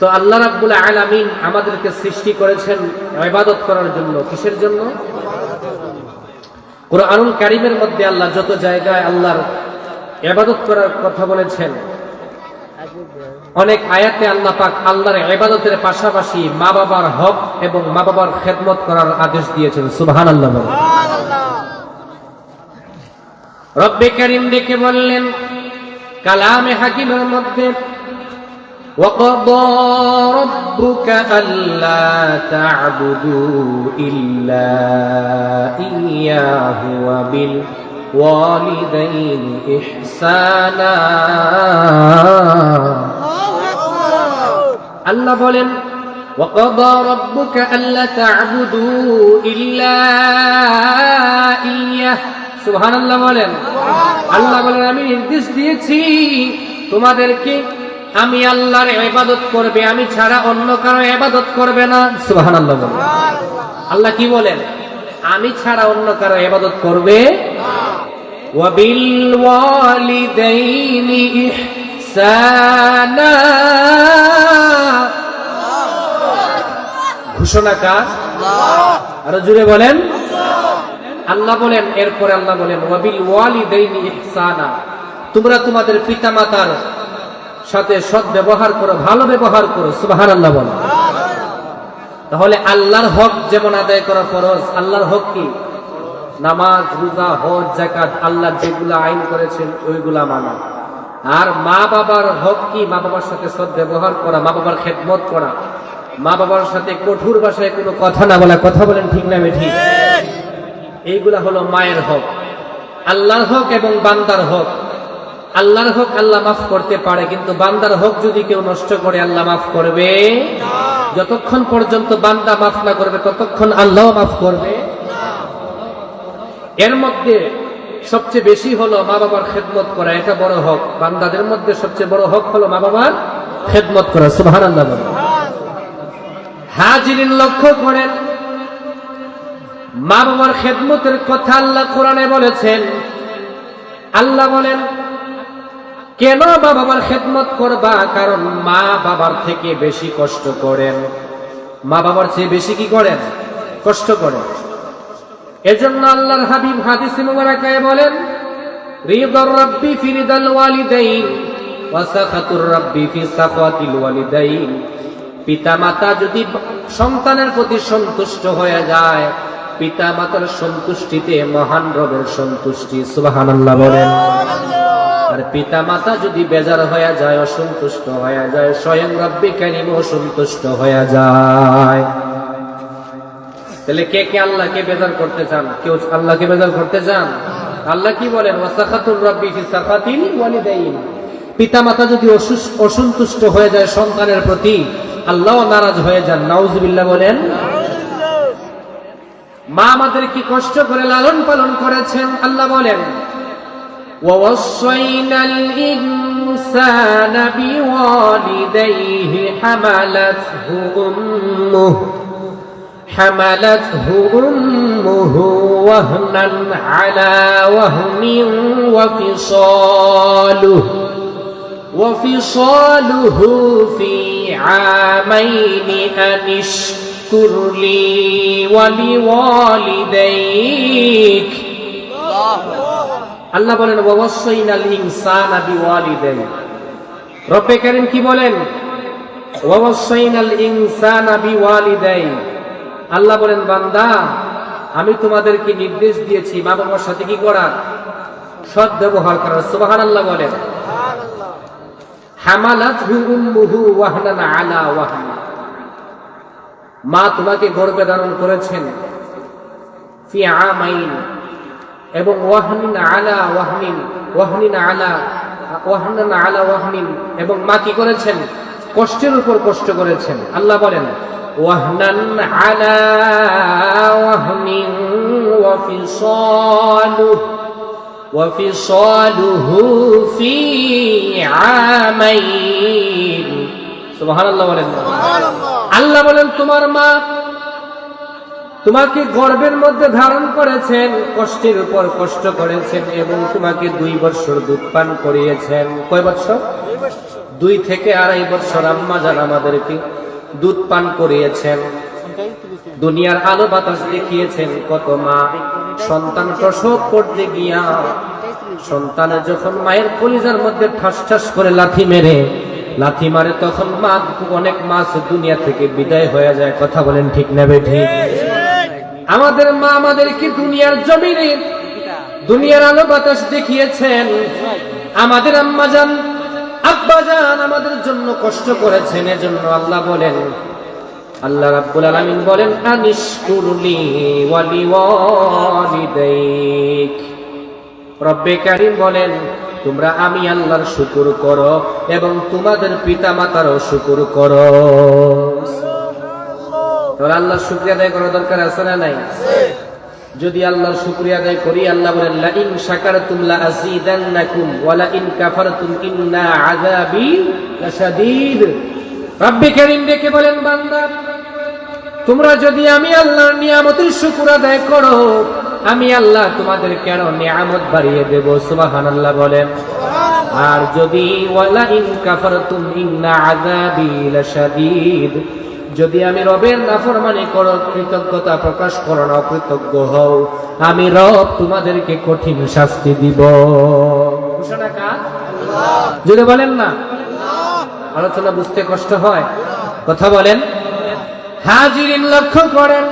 তো আল্লাহ রাব্বুল আলামিন আমাদেরকে সৃষ্টি করেছেন ইবাদত করার জন্য। কিসের জন্য? কোরআনুল কারিমের মধ্যে আল্লাহ যত জায়গায় আল্লাহর ইবাদত করার কথা বলেছেন, অনেক আয়াতে আল্লাহ পাক আল্লাহর ইবাদতের পাশাপাশি মা বাবার হক এবং মা বাবার খেদমত করার আদেশ দিয়েছেন। সুবহানাল্লাহ। রব্বে করিম ডেকে বললেন, কালামে হাকিমের মধ্যে وقضى ربك ألا تعبدوا إلا إياه وبالوالدين إحسانا আল্লাহ বলেন وقضى ربك ألا تعبدوا إلا إياه সুবহান আল্লাহ বলেন আল্লাহ বলেন আমি নির্দেশ দিয়েছি তোমাদেরকে আমি আল্লাহর ইবাদত করবে আমি ছাড়া অন্য কারও ইবাদত করবে না। সুবহান আল্লাহ বলেন। আল্লাহ কি বলেন? আমি ছাড়া অন্য কারও ইবাদত করবে? ওয়াবিল ওয়ালিদাইনি ইহসানা। ঘোষণা কার? আরও জুড়ে বলেন। আল্লাহ বলেন এরপরে আল্লাহ বলেন ওয়াবিল ওয়ালিদাইনি ইহসানা। তোমরা তোমাদের পিতামাতার সাথে সৎ ব্যবহার করো ভালো ব্যবহার করো সুবহানাল্লাহ বলো। তাহলে আল্লাহর হক যেমন আদায় করা ফরজ আল্লাহর হক কি? নামাজ রোজা হজ জাকাত আল্লাহ যেগুলা আইন করেছেন ওইগুলা মানা। আর মা বাবার হক কি? মা বাবার সাথে সৎ ব্যবহার করা মা বাবার খেদমত করা। মা বাবার সাথে কঠোর ভাষায় কোনো কথা না বলা কথা বলেন ঠিক না ঠিক। এইগুলা হলো মায়ের হক। আল্লাহর হক এবং বান্দার হক। আল্লাহর হক আল্লাহ মাফ করতে পারে, কিন্তু বান্দার হক যদি কেউ নষ্ট করে, আল্লাহ মাফ করবে? যতক্ষণ পর্যন্ত বান্দা মাফ না করবে, ততক্ষণ আল্লাহ মাফ করবে? এর মধ্যে সবচেয়ে বেশি হলো মা বাবার খেদমত করা, এটা বড় হক। বান্দাদের মধ্যে সবচেয়ে বড় হক হলো মা বাবার খেদমত করা সুবাহ আল্লাহ হাজিরিন লক্ষ্য করেন, মা বাবার খেদমতের কথা আল্লাহ কোরআনে বলেছেন। আল্লাহ বলেন কেন মা বাবার খেদমত করবা? কারণ মা বাবার থেকে বেশি কষ্ট করেন। মা বাবার চেয়ে বেশি কি করেন? কষ্ট করেন। এজন্য আল্লাহর হাবিব হাদিস মুবারাকায় বলেন, রিদার রাব্বি ফি রিদাল ওয়ালিদাইন, ওয়া সাখাতুর রাব্বি ফি সাখাতিল ওয়ালিদাইন। পিতামাতা যদি সন্তানের প্রতি সন্তুষ্ট হয়ে যায়, পিতামাতার সন্তুষ্টিতে মহান রবের সন্তুষ্টি। সুবহানাল্লাহ বলেন। আর পিতা মাতা যদি বেজার হয়ে যায়, অসন্তুষ্ট হয়ে যায়, স্বয়ং রব্বি কারিম অসন্তুষ্ট হয়ে যায়? তাহলে কে কে আল্লাহকে বেজার করতে চান? কেউ আল্লাহকে বেজার করতে চান? আল্লাহ কি বলেন? ওয়াসাখাতুর রব্বি ফি সাখাতিল ওয়ালিদাইন। পিতা মাতা যদি অসন্তুষ্ট হয়ে যায় সন্তানের প্রতি, আল্লাহ নারাজ হয়ে যান। নাউজুবিল্লাহ বলেন, মা আমাদের কি কষ্ট করে লালন পালন করেছেন। আল্লাহ বলেন ووصينا الإنسان بوالديه حملته أمه حملته أمه وهنا على وهن وفصاله وفصاله في عامين أن اشكر لي ولوالديك. আল্লাহ বলেন ওয়াসাইনাল ইনসানা বিওয়ালিদাইহি রব্বে কারীম কি বলেন? ওয়াসাইনাল ইনসানা বিওয়ালিদাইহি আল্লাহ বলেন, বান্দা, আমি তোমাদেরকে নির্দেশ দিয়েছি মা বাবার সাথে কি করা? সৎ ব্যবহার করার সুবহানাল্লাহ বলেন। হামালাতহু উম্মুহু ওয়াহনান আলা ওয়াহন। মা তোমাকে গর্বে ধারণ করেছেন। ফি আমাইন। এবং ওয়াহনিন আলা ওয়াহনিন ওয়াহনিন আলা ওয়াহনান আলা ওয়াহনিন এবং মা কি করেছেন কষ্টের উপর কষ্ট করেছেন আল্লাহ বলেন ওয়াহনান আলা ওয়াহনিন ওয়া ফিসালুহু وفصاله في عامين سبحان الله বলেন আল্লাহ বলেন তোমার মা তোমাকে গর্বের মধ্যে ধারণ করেছেন, কষ্টের উপর কষ্ট করেছেন এবং তোমাকে দুই বছর দুধ পান করিয়েছেন। কয় বছর দুই থেকে আড়াই বছর আম্মা যান আমাদেরকে দুধ পান করিয়েছেন। দুনিয়ার আলো বাতাস দেখিয়েছেন কত মা। সন্তান প্রসব করতে গিয়া সন্তানের যখন মায়ের কলিজার মধ্যে ঠাস ঠাস করে লাথি মেরে, লাথি মারে তখন মা অনেক মাস দুনিয়া থেকে বিদায় হয়ে যায়। কথা বলেন ঠিক নেবে ঠিক? আমাদের মা আমাদেরকে দুনিয়ার জমিনে দুনিয়ার আলো বাতাস দেখিয়েছেন? আমাদের আম্মা যান আব্বা আব্বাজান আমাদের জন্য কষ্ট করেছেন। এজন্য আল্লাহ বলেন আল্লাহ রাব্বুল আলামিন বলেন আনিশকুরলি ওয়ালি ওয়ালিদাইক। রব্বে কারিম বলেন তোমরা আমি আল্লাহর শুকুর করো এবং তোমাদের পিতা মাতারও শুকুর করো। তোমরা আল্লাহর শুকরিয়া আদায় করা দরকার আছে না নাই? যদি আল্লাহর শুকরিয়া আদায় করি, আল্লাহ বলেন লা ইন শাকারতুম লা আযীদান্নাকুম ওয়া লা ইন কাফারতুম ইন্না আযাবি লাশাদীদ। রব্বে কারীম ডেকে বলেন, বান্দা, তোমরা যদি আমি আল্লাহর নিয়ামতের শুকর আদায় করো, আমি আল্লাহ তোমাদের কেন নিয়ামত বাড়িয়ে দেব? সুবহানাল্লাহ বলেন। আর যদি ওয়ালা ইন কাফারতুম ইন্না আযাবি লাশাদীদ যদি আমি রবের নাফরমানি করো, কৃতজ্ঞতা প্রকাশ করো না কৃতজ্ঞ হও। আমি রব তোমাদেরকে কঠিন শাস্তি দিব। যদি বলেন না। আলোচনা বুঝতে কষ্ট হয়। কথা বলেন। হাজিরিন লক্ষ্য করেন।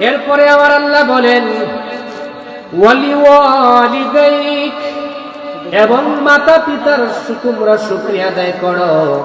এরপরে আবার আল্লাহ বলেন এবং মাতা পিতার সু- তোমরা শুক্রিয়া আদায় করো।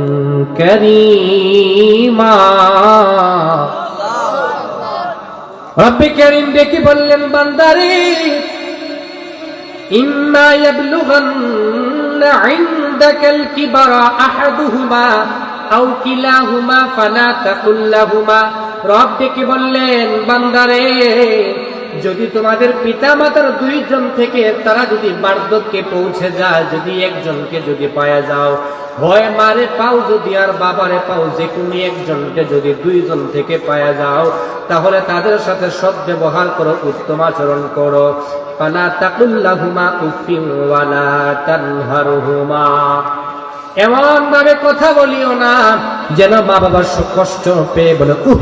করিম। ডেকে বললেন, বান্দারে ফালা রব বললেন, বান্দারে, যদি তোমাদের পিতা মাতার দুইজন থেকে তারা যদি বার্ধক্যে পৌঁছে যায়, যদি একজনকে যদি পায়া যাও হয় মারে পাও যদি, আর বাবারে পাও যে কোনো একজনকে যদি দুইজন থেকে পায়া যাও, তাহলে তাদের সাথে সৎ ব্যবহার করো, উত্তম আচরণ করো। ফালা তাকুল্লাহুমা উফিন ওয়ালা তানহারহুমা। এমন ভাবে কথা বলিও না, যেন মা বাবার কষ্ট পেয়ে বলে, উহ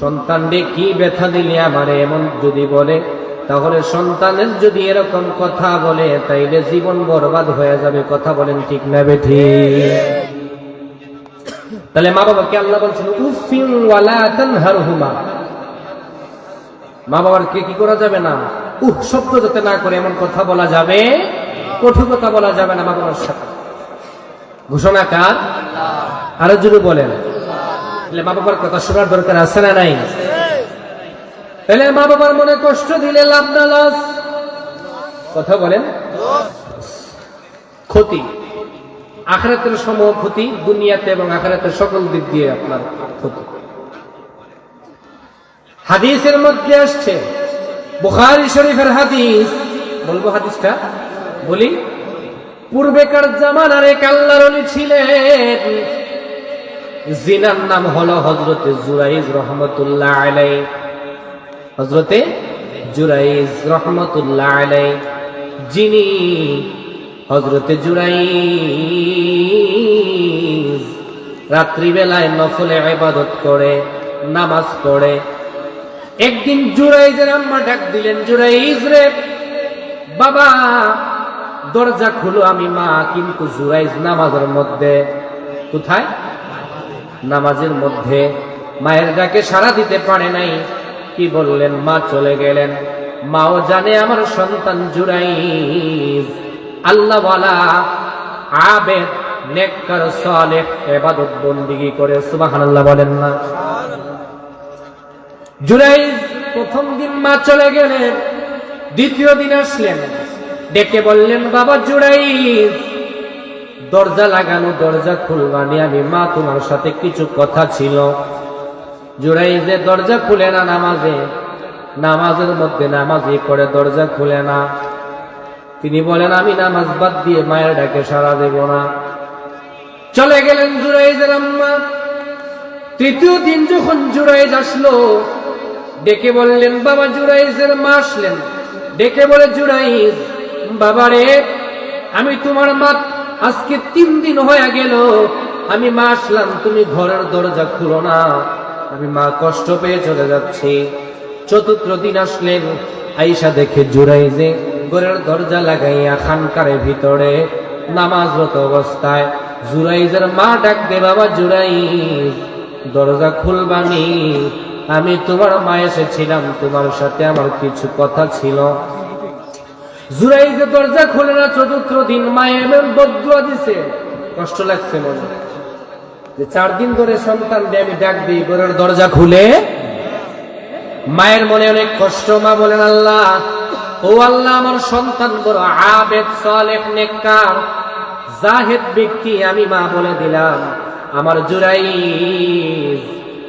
সন্তান রে কি ব্যথা দিলে আমারে? এমন যদি বলে তাহলে সন্তানের যদি এরকম কথা বলে, তাইলে জীবন বরবাদ হয়ে যাবে, কথা বলেন ঠিক না বেঠি? তাহলে মা বাবাকে আল্লাহ বলছেন, উফিন ওয়ালা তানহারহুমা। মা বাবার কে কি করা যাবে না? উহ, শব্দ যাতে না করে, এমন কথা বলা যাবে, কঠোর কথা বলা যাবে না মা বাবার সাথে। ঘোষণা কার? আরও জুড়ে বলেন। তাহলে মা বাবার কথা শোনার দরকার আছে না নাই? তাহলে মা বাবার মনে কষ্ট দিলে লাভ না লস কথা বলেন। ক্ষতি। আখরাতের সমূহ ক্ষতি, দুনিয়াতে এবং আখরাতের সকল দিক দিয়ে আপনার ক্ষতি। হাদিসের মধ্যে আসছে, বুখারী শরীফের হাদিস। বলব হাদিসটা? বলি। পূর্বেকার জামানার এক আল্লাহর অলি ছিলেন। জিনার নাম হলো হজরতে জুরাইজ রহমতুল্লাহ আলাই হজরতে জুরাইজ রহমতুল্লাহ আলাই যিনি হজরতে জুরাইজ রাত্রিবেলায় নফলে ইবাদত করে, নামাজ পড়ে। একদিন জুরাইজের আম্মা ডাক দিলেন, জুরাইজ রে, বাবা, দরজা খুলো আমি, মা, কিন্তু জুরাইজ নামাজের মধ্যে। কোথায়? নামাজের মধ্যে। মায়ের ডাকে সাড়া দিতে পারে নাই। কি বললেন? মা চলে গেলেন। মাও জানে আমার সন্তান জুরাইজ। আল্লাহওয়ালা আবেদ প্রথম দিন মা চলে গেলেন। দ্বিতীয় দিন আসলেন। ডেকে বললেন, বাবা দরজা লাগানো, দরজা খুলবানি আমি মা তোমার সাথে কিছু কথা ছিল। জুড়াই দরজা খুলে না নামাজে। নামাজের মধ্যে নামাজই করে দরজা খুলে না। তিনি বলেন, আমি নামাজ বাদ দিয়ে মায়ের ডাকে সারা দেব না। চলে গেলেন জুরাইজের আম্মা। তৃতীয় দিন যখন জুরাইজ আসলো, ডেকে বললেন, বাবা জুরাইজের মা আসলেন। ডেকে বলে, জুরাইজ, বাবা রে, আমি তোমার মা, আজকে তিন দিন হয়ে গেল, আমি মা আসলাম, তুমি ঘরের দরজা খুলো না। আমি মা কষ্ট পেয়ে চলে যাচ্ছি। চতুর্থ দিন আসলেন। আইসা দেখে জুরাইজে ঘরের দরজা লাগাইয়া খানকারের ভিতরে নামাজরত অবস্থায়। জুরাইজের মা ডাক দে, বাবা জুরাইজ, দরজা খুলবানি আমি তোমার মা এসেছিলাম, তোমার সাথে আমার কিছু কথা ছিল। জুরাইজ দরজা খুলে না, চতুর্থ দিন মায়ে এমন বদুয়া দিছে। কষ্ট লাগছে মনে। যে চার দিন ধরে সন্তান দিয়ে আমি ডাক দিই, ঘরের দরজা খুলে। মায়ের মনে অনেক কষ্ট, মা বলেন, আল্লাহ, ও আল্লাহ, আমার সন্তান বড় আবেদ সালেহ, নেককার, জাহেদ ব্যক্তি, আমি মা বলে দিলাম, আমার জুরাই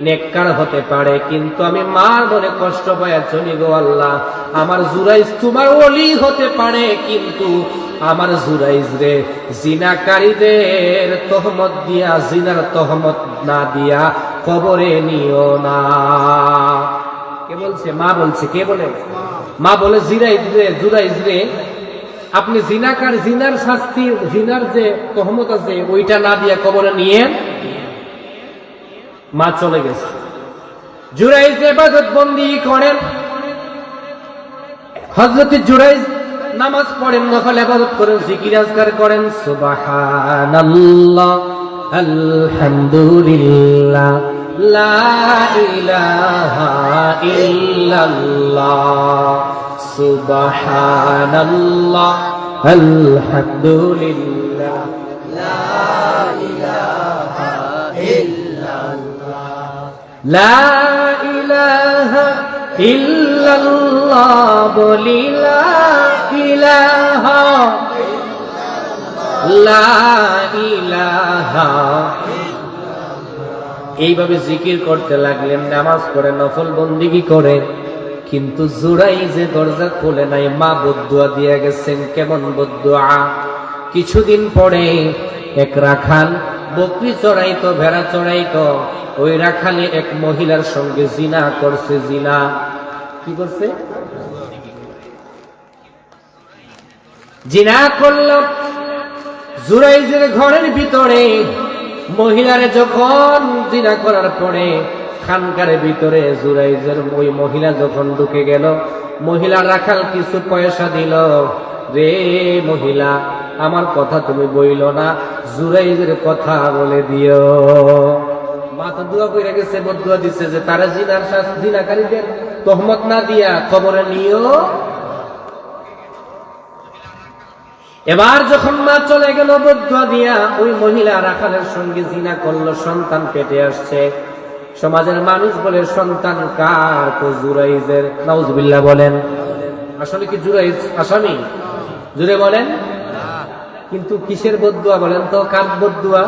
নেককার হতে পারে, কিন্তু আমি মার মনে কষ্ট পাইয়া চলি গো আল্লাহ। আমার জুরাইজ তোমার ওলি হতে পারে, কিন্তু আমার জুরাইজ রে, জিনাকারীদের তহমত দিয়া, জিনার তহমত না দিয়া কবরে নিও না। কে বলছে? মা বলছে, কে বলে? মা বলে, জিরাইজ রে, জুরাইজ রে, আপনি জিনাকার, জিনার শাস্তি, জিনার যে তহমত আছে, ওইটা না দিয়া কবরে নিয়ে মা চলে গেছে। জুরাইজ এবাদত বন্দি করেন। হজরত জুরাইজ নামাজ পড়েন, নফল এবাদত করেন, জিকির আজগার করেন, সুবহানাল্লাহ, আলহামদুলিল্লাহ, লা আলহামদুলিল্লাহ বলি লা ইলাহা লা ইলাহা এইভাবে জিকির করতে লাগলেন নামাজ করে নফল বন্দিগি করে। কিন্তু জুড়াই যে দরজা খুলে নাই, মা বদুয়া দিয়ে গেছেন, কেমন বদুয়া? কিছুদিন পরে এক রাখাল বকরি চড়াইতো, ভেড়া চড়াইতো। ওই রাখালে এক মহিলার সঙ্গে জিনা করছে, জিনা। কি করছে? জিনা করল। জুরাইজের ঘরের ভিতরে মহিলারে যখন জিনা করার পরে খানকারের ভিতরে জুরাইজের ওই মহিলা যখন ঢুকে গেল, মহিলা রাখাল কিছু পয়সা দিল, রে মহিলা আমার কথা তুমি বইল না। জুরাইজের কথা বলে দিও। মাথা দোয়া করে গেছে বদুয়া দিচ্ছে যে তারা জিনার জিনাকারীদের তহমত না দিয়া খবরে নিও। এবার যখন মা চলে গেল বদুয়া দিয়া ওই মহিলা রাখালের সঙ্গে জিনা করল, সন্তান পেটে আসছে। সমাজের মানুষ বলে, সন্তান কার? তো জুরাইজের নাউজবিল্লাহ বলেন। আসলে কি জুরাইজ আসামি? জুড়ে বলেন কিন্তু কিসের বদুয়া বলেন তো? কার বদুয়া?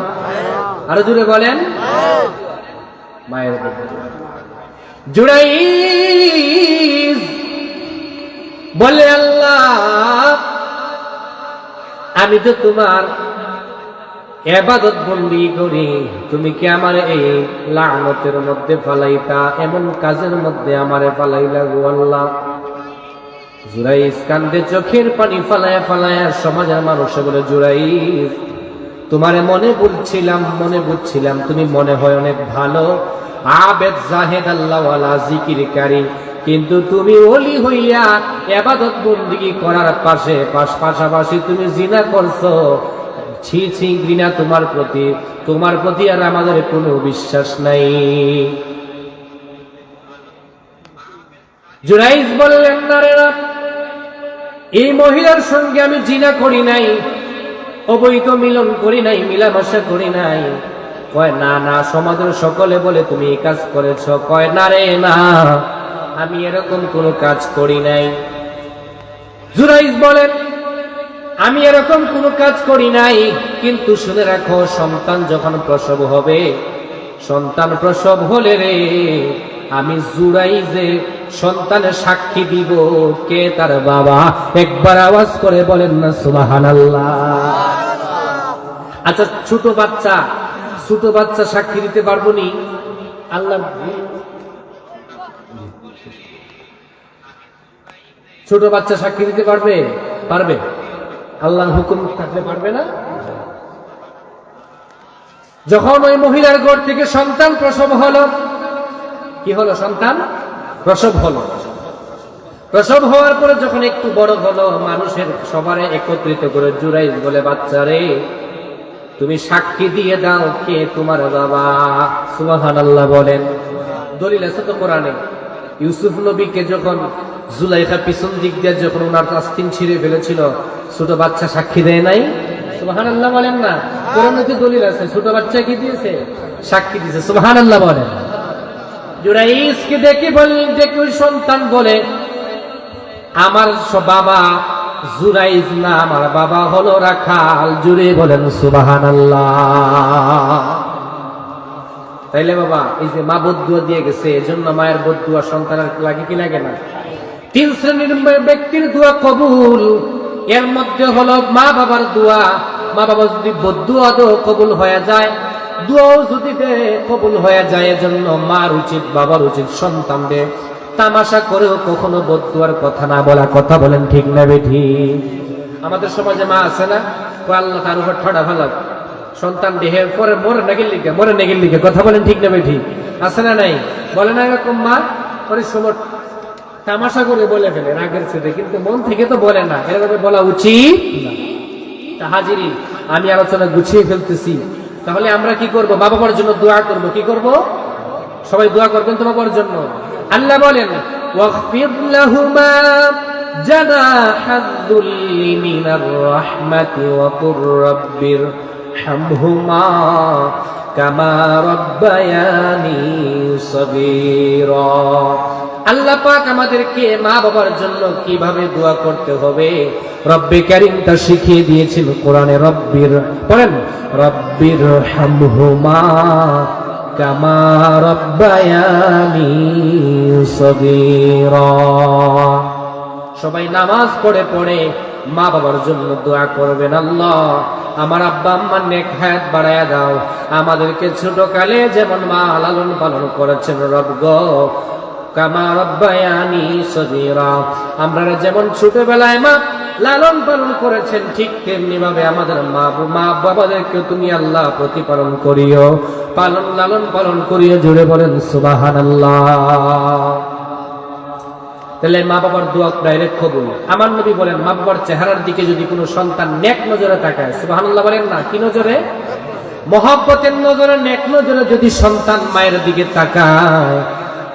আরও জুড়ে বলেন। মায়ের জুরাইজ বলে আল্লাহ, আমি তো তোমার এবাদত বন্দি করি। তুমি কি আমার এই লানতের মধ্যে ফালাইতা? এমন কাজের মধ্যে আমারে ফালাইলা গো আল্লাহ। কান্দে চোখের পানি ফালায়া ফালায়া সমাজের মানুষ বলে তোমারে মনে মনে বুঝছিলাম, তুমি মনে হয় অনেক ভালো। আবেদ জাহেদ জিকিরকারী, কিন্তু তুমি ওলি হইয়া এবাদত বন্দিগি করার পাশে পাশ পাশাপাশি তুমি জিনা করছ। ছি ছি, ঘৃণা তোমার প্রতি তোমার প্রতি আর আমাদের কোনো বিশ্বাস নাই। জুরাইজ বললেন না এই মহিলার সঙ্গে আমি জিনা করি নাই, অবৈধ মিলন করি নাই, মিলামেশা করি নাই। কয়, না না, সমাজের সকলে বলে তুমি এই কাজ করেছ। কয়, না রে, না, আমি এরকম কোনো কাজ করি নাই। জুরাইজ বলেন, আমি এরকম কোনো কাজ করি নাই, কিন্তু শুনে রাখো, সন্তান যখন প্রসব হবে, সন্তান প্রসব হলে রে, আমি জুড়াই যে সন্তানের সাক্ষী দিব। কে তার বাবা? একবার আওয়াজ করে বলেন না সুবাহান আচ্ছা ছোট বাচ্চা ছোট বাচ্চা সাক্ষী দিতে পারব নি? আল্লাহ ছোট বাচ্চা সাক্ষী দিতে পারবে? পারবে। আল্লাহর হুকুম থাকলে পারবে না? যখন ওই মহিলার ঘর থেকে সন্তান প্রসব হলো, কি হলো সন্তান? প্রসব হলো। প্রসব হওয়ার পরে যখন একটু বড় হলো, মানুষের সবারে একত্রিত করে জুরাইজ বলে, বাচ্চারে, তুমি সাক্ষী দিয়ে দাও কে তোমার বাবা? সুবাহান আল্লাহ বলেন। দলিল আছে তো কোরআনে। ইউসুফ নবীকে যখন জুলাইখা পিছন দিক দিয়ে যখন ওনার আস্তিন ছিঁড়ে ফেলেছিল, ছোট বাচ্চা সাক্ষী দেয় নাই? সুবাহান আল্লাহ বলেন না। কোরআনে তো দলিল আছে, ছোট বাচ্চা কি দিয়েছে? সাক্ষী দিয়েছে সুবাহান আল্লাহ বলেন। জুরাইসকে দেখে বল, দেখে ওই সন্তান বলে, আমার বাবা জুরাইজ না, আমার বাবা হলো রাখাল। জুড়ে বলেন সুবাহান তাইলে বাবা, এই যে মা বদুয়া দিয়ে গেছে, এজন্য মায়ের বদুয়া সন্তানের লাগে কি লাগে না? তিন শ্রেণির ব্যক্তির দোয়া কবুল, এর মধ্যে হলো মা বাবার দোয়া। মা বাবা যদি বদুয়া দো কবুল হয়ে যায় দোয়াও যদি দে, কবুল হয়ে যায় এজন্য মার উচিত, বাবার উচিত সন্তানদের তামাশা করেও কখনো বদুয়ার কথা না বলা কথা বলেন ঠিক না বেঠি। আমাদের সমাজে মা আছে না? আল্লাহ তার উপর ঠড়া ভালো। সন্তান দেহে পরে মরে নাগিল লিখে মরে নাগিল লিখে কথা বলেন ঠিক না বেঠি। আছে না নাই? বলে না এরকম মা? পরে সময় তামাশা করে বলে ফেলে, রাগের ছেলে, কিন্তু মন থেকে তো বলে না। এরকম বলা উচিত হাজিরি আমি আলোচনা গুছিয়ে ফেলতেছি। তাহলে আমরা কি করব মা বাবার জন্য দোয়া করব কি করব সবাই দোয়া করবেন তো বাবার জন্য আল্লাহ বলেন ওয়াগফির লাহুমা جناح الذل من الرحمة وقل رب ارحمهما كما ربياني صغيرا আল্লাহ পাক আমাদেরকে মা বাবার জন্য কীভাবে দোয়া করতে হবে? রব্বে কারিম তা শিখিয়ে দিয়েছেন কোরআনে, রব্বির বলেন রব্বির হামহুমা কামা রব্বায়ানি সগীরা। সবাই নামাজ পড়ে পড়ে মা বাবার জন্য দোয়া করবেন, আল্লাহ আমার আব্বা আম্মার নেক হায়াত বাড়ায় দাও। আমাদেরকে ছোট কালে যেমন মা লালন পালন করেছেন রব আমরা যেমন ছোটবেলায় মা লালন পালন করেছেন, ঠিক তেমনি ভাবে আমাদের মা মা বাবাদেরকে তুমি আল্লাহ প্রতিপালন করিও। পালন, লালন পালন করিও, জুড়ে বলেন সুবাহান তাহলে মা বাবার দোয়া ডাইরেক্ট কবুল। আমার নবী বলেন, মা বাবার চেহারার দিকে যদি কোনো সন্তান নেক নজরে তাকায়, সুবহানাল্লাহ বলেন না, কি নজরে? মহব্বতের নজরে, নেক নজরে যদি সন্তান মায়ের দিকে তাকায়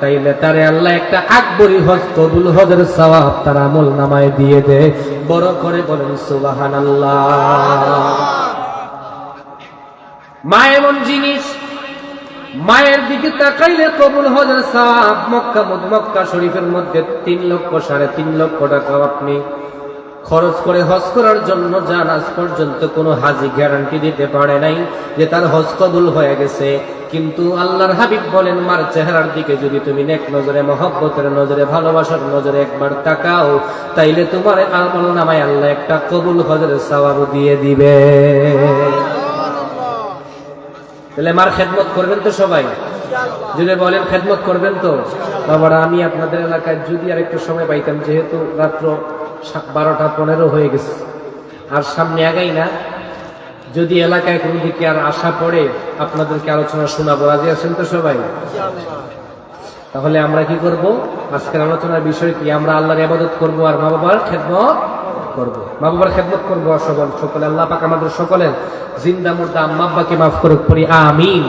তাইলে তারে আল্লাহ একটা আকবরী হজ, কবুল হজের সওয়াব তার আমল নামায় দিয়ে দে। বড় করে বলেন সুবাহান মা জিনিস, মায়ের দিকে তাকাইলে কবুল হজের মক্কা মক্কা শরীফের মধ্যে তিন লক্ষ, সাড়ে তিন লক্ষ টাকা আপনি খরচ করে হজ করার জন্য যান আজ পর্যন্ত কোনো হাজি গ্যারান্টি দিতে পারে নাই যে তার হজ কবুল হয়ে গেছে। কিন্তু আল্লাহর হাবিব বলেন, মার চেহারার দিকে যদি তুমি নেক নজরে, মহব্বতের নজরে, ভালোবাসার নজরে একবার তাকাও, তাইলে তোমার আমল নামায় আল্লাহ একটা কবুল হজের সওয়াব দিয়ে দিবে। তাহলে মার খেদমত করবেন তো সবাই? যদি বলেন খেদমত করবেন তো? বাবারা, আমি আপনাদের এলাকায় যদি আর একটু সময় পাইতাম, যেহেতু রাত্র বারোটা পনেরো হয়ে গেছে। আর সামনে আগাই না, যদি এলাকায় কোনো দিকে আর আশা পড়ে, আপনাদেরকে আলোচনা শোনাবো। রাজি আছেন তো সবাই? তাহলে আমরা কি করব? আজকের আলোচনার বিষয় কি? আমরা আল্লাহর ইবাদত করব আর মা বাবার খেদমত করব। মা বাবার খেদমত করব সকল সকলে আল্লাহ পাক আমাদের সকলের জিন্দা, মুর্দা, আম্মা মাফ করুক, পড়ি আমিন।